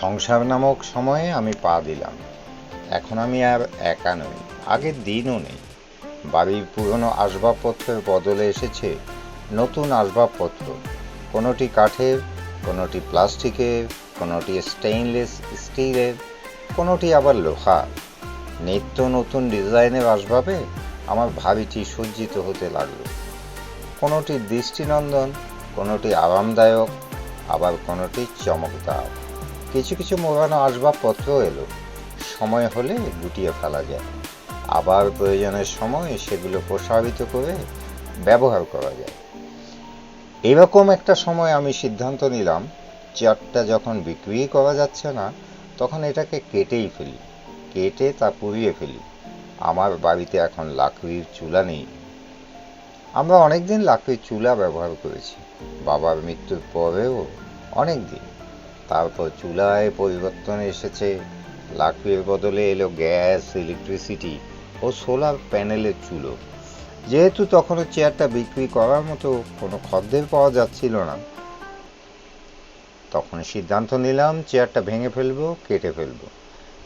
সংসার নামক সময়ে আমি পা দিলাম। এখন আমি আর একা নই আগের দিনও নেই। বাড়ির পুরনো আসবাবপত্রের বদলে এসেছে নতুন আসবাবপত্র। কোনোটি কাঠের, কোনোটি প্লাস্টিকের, কোনোটি স্টেইনলেস স্টিলের কোনোটি আবার লোহার। নিত্য নতুন ডিজাইনের আসবাবে আমার ভাবিটি সজ্জিত হতে লাগল। কোনোটি দৃষ্টিনন্দন, কোনোটি আরামদায়ক, আবার কোনোটি চমকদার। কিছু কিছু মোড়ানো আসবাবপত্র এলো। সময় হলে গুটিয়ে ফেলা যায়। আবার প্রয়োজনের সময় সেগুলো প্রসারিত করে ব্যবহার করা যায়। এরকম একটা সময় আমি সিদ্ধান্ত নিলাম, চেয়ারটা যখন বিক্রি করা যাচ্ছে না, তখন এটাকে কেটেই ফেলি। কেটে তা পুড়িয়ে ফেলি। আমার বাড়িতে এখন লাকড়ির চুলা নেই। আমরা অনেকদিন লাকড়ির চুলা ব্যবহার করেছি। বাবার মৃত্যুর পরেও অনেক দিন তারপর চুলায় পরিবর্তন এসেছে। লাকড়ির বদলে এলো গ্যাস ইলেকট্রিসিটি ও সোলার প্যানেলের চুলো। যেহেতু তখনও চেয়ারটা বিক্রি করার মতো কোনো খদ্দের পাওয়া যাচ্ছিল না, তখন সিদ্ধান্ত নিলাম চেয়ারটা ভেঙে ফেলব, কেটে ফেলব।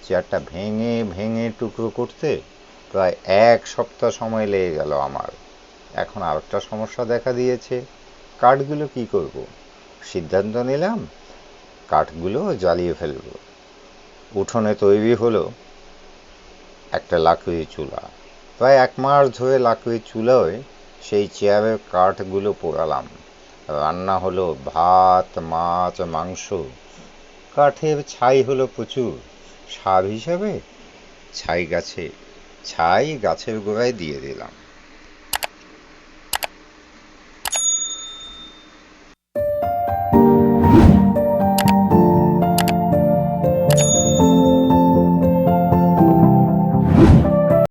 চেয়ারটা ভেঙে ভেঙে টুকরো করতে প্রায় এক সপ্তাহ সময় লেগে গেল আমার। এখন আরেকটা সমস্যা দেখা দিয়েছে, কাঠগুলো কি করব? সিদ্ধান্ত নিলাম কাঠগুলো জ্বালিয়ে ফেলব। উঠোনে তৈরি হলো একটা লাকড়ির চুলা। প্রায় এক মাস ধরে লাকড়ির চুলায় সেই চেয়ারের কাঠগুলো পোড়ালাম। রান্না হলো ভাত, মাছ, মাংস। কাঠের ছাই হলো প্রচুর। সার হিসাবে ছাই গাছে ছাই গাছের গোড়ায় দিয়ে দিলাম।